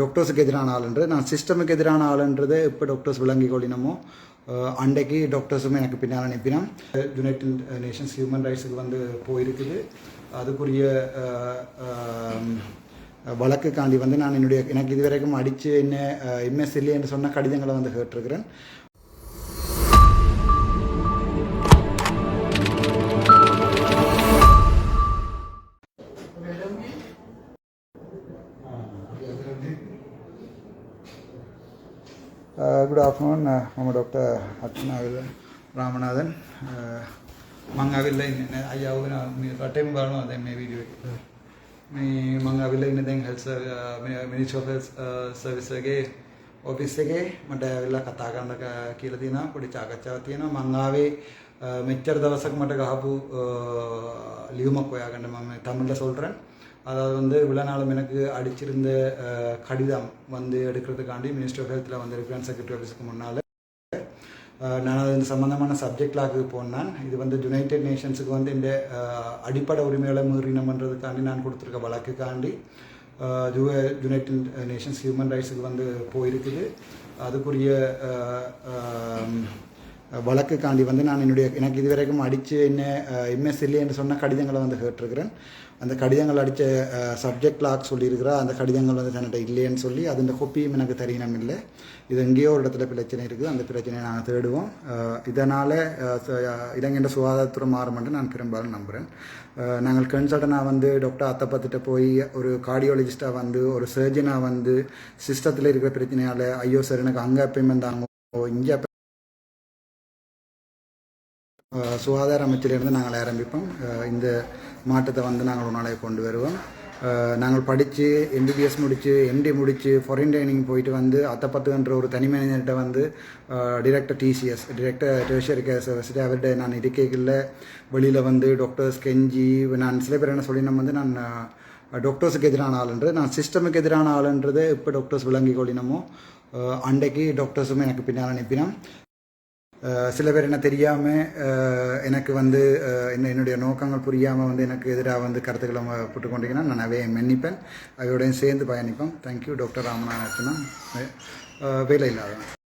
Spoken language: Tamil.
டாக்டர்ஸுக்கு எதிரான ஆளுன்றது. நான் சிஸ்டமுக்கு எதிரான ஆளுன்றது இப்போ டாக்டர்ஸ் விளங்கி கொள்ளினமோ அன்றைக்கு டாக்டர்ஸுமே எனக்கு பின்னால் அனுப்பினான் யுனைடெட் நேஷன்ஸ் ஹியூமன் ரைட்ஸுக்கு வந்து போயிருக்குது. அதுக்குரிய வழக்குக்காண்டி வந்து நான் என்னுடைய எனக்கு இதுவரைக்கும் அடித்து என்ன எம்எஸ் இல்லைன்னு சொன்ன கடிதங்களை வந்து கேட்டிருக்கிறேன். Uh, good afternoon. මම ඩොක්ටර් අත්නාවිල රාමනාදන් මං ඇවිල්ලා ඉන්නේ අයියා වුණ මේ රටේම බලනවා දැන් මේ වීඩියෝ එක. මේ මං ඇවිල්ලා ඉන්නේ දැන් health ministry of health service එකේ ඔෆිස් එකේ. මට ඇවිල්ලා කතා කරන්න uh, කියලා තියෙනවා. පොඩි සාකච්ඡාවක් තියෙනවා. මං ආවේ uh, මෙච්චර දවසක් මට ගහපු ලියුමක් හොයාගන්න මම තමිල්ල සොල්රන් அதாவது வந்து இவ்வளோ எனக்கு அடிச்சிருந்த கடிதம் வந்து எடுக்கிறதுக்காண்டி மினிஸ்டர் ஆஃப் ஹெல்த்தில் வந்து செக்ரட்டரி ஆஃபீஸுக்கு முன்னால் நான் அது இந்த சம்மந்தமான சப்ஜெக்ட்லாக்கு போனேன். இது வந்து யுனைடெட் நேஷன்ஸுக்கு வந்து இந்த அடிப்படை உரிமைகளை மீறினம்ன்றதுக்காண்டி நான் கொடுத்துருக்க வழக்குக்காண்டி யுனைடெட் நேஷன்ஸ் ஹியூமன் ரைட்ஸுக்கு வந்து போயிருக்குது. அதுக்குரிய வழக்குக்காண்டி வந்து நான் என்னுடைய எனக்கு இதுவரைக்கும் அடித்து என்ன எம்எஸ் இல்லைன்னு சொன்ன கடிதங்களை வந்து கேட்டிருக்கிறேன். அந்த கடிதங்கள் அடித்த சப்ஜெக்ட் லாக் சொல்லியிருக்கிறா அந்த கடிதங்கள் வந்து தன்னிட்ட இல்லைன்னு சொல்லி அது கொப்பியும் எனக்கு தெரியணும் இல்லை. இது எங்கேயோ ஒரு இடத்துல பிரச்சனை இருக்குது. அந்த பிரச்சனையை நாங்கள் தேடுவோம். இதனால் இளைஞர் சுகாதாரத்துறை மாறுமென்று நான் பெரும்பாலும் நம்புகிறேன் நாங்கள் கன்சல்டனாக வந்து டாக்டர் அத்தப்பத்திட்ட போய் ஒரு கார்டியாலஜிஸ்ட்டாக வந்து ஒரு சர்ஜனாக வந்து சிஸ்டத்தில் இருக்கிற பிரச்சனையால் ஐயோ சார் எனக்கு அங்கே பேமெண்ட் தாங்க இங்கே சுகாதார அமைச்சிலிருந்து நாங்கள் ஆரம்பிப்போம். இந்த மாற்றத்தை வந்து நாங்கள் ஒரு கொண்டு வருவோம். நாங்கள் படித்து எம்பிபிஎஸ் முடித்து எம்டி முடித்து ஃபாரின் ட்ரைனிங் போயிட்டு வந்து அத்தப்பத்துன்ற ஒரு தனி மேனேஜர்கிட்ட வந்து director TCS director tertiary care வச்சுட்டு அவர்கிட்ட நான் இருக்கைகளில் வெளியில் வந்து டாக்டர்ஸ் கெஞ்சி நான் சில பேர் என்ன சொல்லினோம் வந்து நான் டாக்டர்ஸுக்கு எதிரான ஆளுன்றது நான் சிஸ்டமுக்கு எதிரான ஆளுன்றது இப்போ டாக்டர்ஸ் விளங்கி கொள்ளினமோ அன்றைக்கு டாக்டர்ஸுமே எனக்கு பின்னால் அனுப்பினான் சில பேர் என்ன தெரியாமல் எனக்கு வந்து என்ன என்னுடைய நோக்கங்கள் புரியாமல் வந்து எனக்கு எதிராக வந்து கருத்துக்களை ம- கொண்டீங்கன்னா நான் நிறைய மன்னிப்பேன். அவையோடையும் சேர்ந்து பயணிப்போம். தேங்க்யூ டாக்டர் ராமநாதன் அர்ச்சனா வேலை இல்லாதவன்